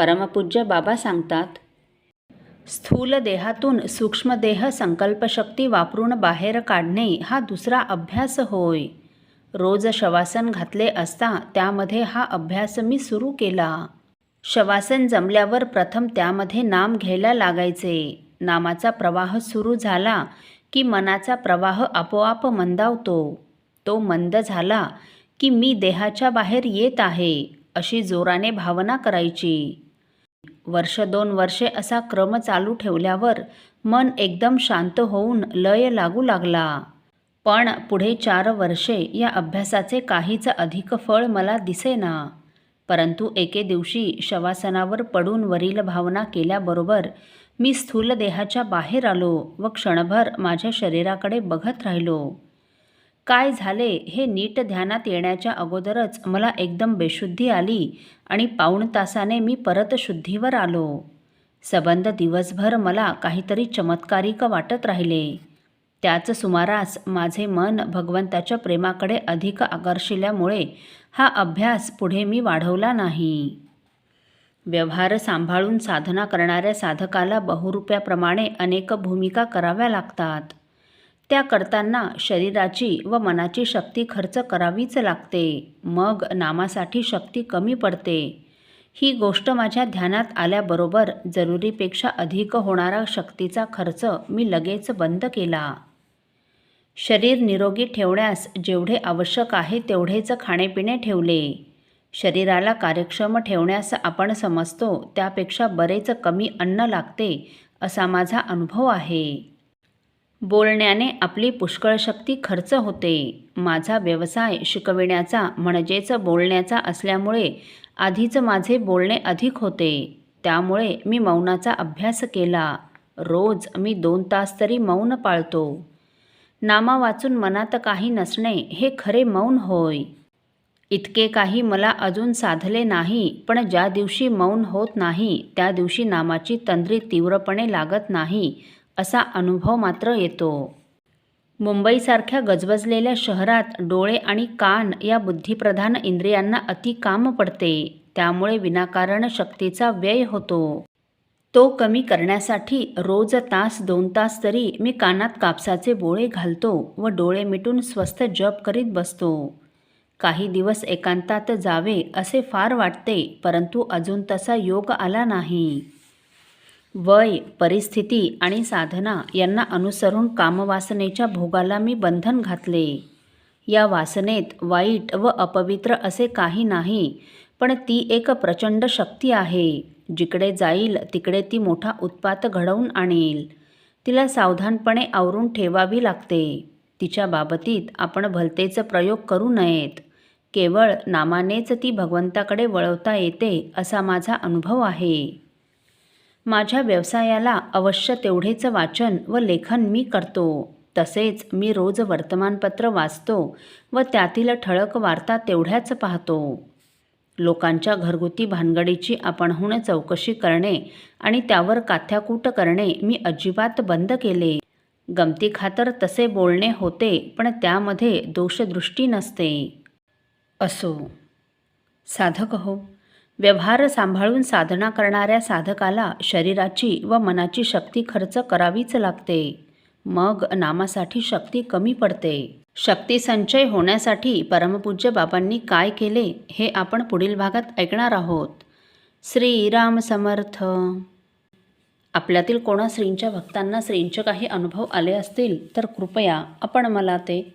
परमपूज्य बाबा सांगतात स्थूल देहातून सूक्ष्मदेह संकल्पशक्ती वापरून बाहेर काढणे हा दुसरा अभ्यास होय. रोज शवासन घातले असता त्यामध्ये हा अभ्यास मी सुरू केला. शवासन जमल्यावर प्रथम त्यामध्ये नाम घ्यायला लागायचे. नामाचा प्रवाह सुरू झाला की मनाचा प्रवाह आपोआप मंदावतो. तो मंद झाला की मी देहाच्या बाहेर येत आहे अशी जोराने भावना करायची. वर्ष दोन वर्षे असा क्रम चालू ठेवल्यावर मन एकदम शांत होऊन लय लागू लागला. पण पुढे चार वर्षे या अभ्यासाचे काहीच अधिक फळ मला दिसेना. परंतु एके दिवशी शवासनावर पडून वरील भावना केल्याबरोबर मी स्थूल देहाच्या बाहेर आलो व क्षणभर माझ्या शरीराकडे बघत राहिलो. काय झाले हे नीट ध्यानात येण्याच्या अगोदरच मला एकदम बेशुद्धी आली आणि पाऊण तासाने मी परत शुद्धीवर आलो. सबंध दिवसभर मला काहीतरी चमत्कारिक वाटत राहिले. त्याच सुमारास माझे मन भगवंताच्या प्रेमाकडे अधिक आकर्षिल्यामुळे हा अभ्यास पुढे मी वाढवला नाही. व्यवहार सांभाळून साधना करणाऱ्या साधकाला बहुरुप्याप्रमाणे अनेक भूमिका कराव्या लागतात. त्या करताना शरीराची व मनाची शक्ती खर्च करावीच लागते. मग नामासाठी शक्ती कमी पडते. ही गोष्ट माझ्या ध्यानात आल्याबरोबर जरुरीपेक्षा अधिक होणारा शक्तीचा खर्च मी लगेच बंद केला. शरीर निरोगी ठेवण्यास जेवढे आवश्यक आहे तेवढेच खाणेपिणे ठेवले. शरीराला कार्यक्षम ठेवण्यास आपण समजतो त्यापेक्षा बरेच कमी अन्न लागते असा माझा अनुभव आहे. बोलण्याने आपली पुष्कळ शक्ती खर्च होते. माझा व्यवसाय शिकविण्याचा म्हणजेच बोलण्याचा असल्यामुळे आधीच माझे बोलणे अधिक होते. त्यामुळे मी मौनाचा अभ्यास केला. रोज मी दोन तास तरी मौन पाळतो. नामा वाचून मनात काही नसणे हे खरे मौन होय. इतके काही मला अजून साधले नाही पण ज्या दिवशी मौन होत नाही त्या दिवशी नामाची तंद्री तीव्रपणे लागत नाही असा अनुभव मात्र येतो. मुंबईसारख्या गजबजलेल्या शहरात डोळे आणि कान या बुद्धिप्रधान इंद्रियांना अति काम पडते. त्यामुळे विनाकारण शक्तीचा व्यय होतो. तो कमी करण्यासाठी रोज तास दोन तास तरी मी कानात कापसाचे बोळे घालतो व डोळे मिटून स्वस्थ जप करीत बसतो. काही दिवस एकांतात जावे असे फार वाटते परंतु अजून तसा योग आला नाही. वय परिस्थिती आणि साधना यांना अनुसरून कामवासनेच्या भोगाला मी बंधन घातले. या वासनेत वाईट व अपवित्र असे काही नाही पण ती एक प्रचंड शक्ती आहे. जिकडे जाईल तिकडे ती मोठा उत्पात घडवून आणेल. तिला सावधानपणे आवरून ठेवावी लागते. तिच्या बाबतीत आपण भलतेच प्रयोग करू नयेत. केवळ नामानेच ती भगवंताकडे वळवता येते असा माझा अनुभव आहे. माझ्या व्यवसायाला अवश्य तेवढेच वाचन व लेखन मी करतो. तसेच मी रोज वर्तमानपत्र वाचतो व त्यातील ठळक वार्ता तेवढ्याच पाहतो. लोकांच्या घरगुती भानगडीची आपणहून चौकशी करणे आणि त्यावर काथ्याकूट करणे मी अजिबात बंद केले. गमती खातर तसे बोलणे होते पण त्यामध्ये दोषदृष्टी नसते. असो. साधक हो. व्यवहार सांभाळून साधना करणाऱ्या साधकाला शरीराची व मनाची शक्ती खर्च करावीच लागते. मग नामासाठी शक्ती कमी पडते. शक्ती संचय होण्यासाठी परमपूज्य बाबांनी काय केले हे आपण पुढील भागात ऐकणार आहोत. श्रीराम समर्थ. आपल्यातील कोणा श्रींच्या भक्तांना श्रींचे काही अनुभव आले असतील तर कृपया आपण मला ते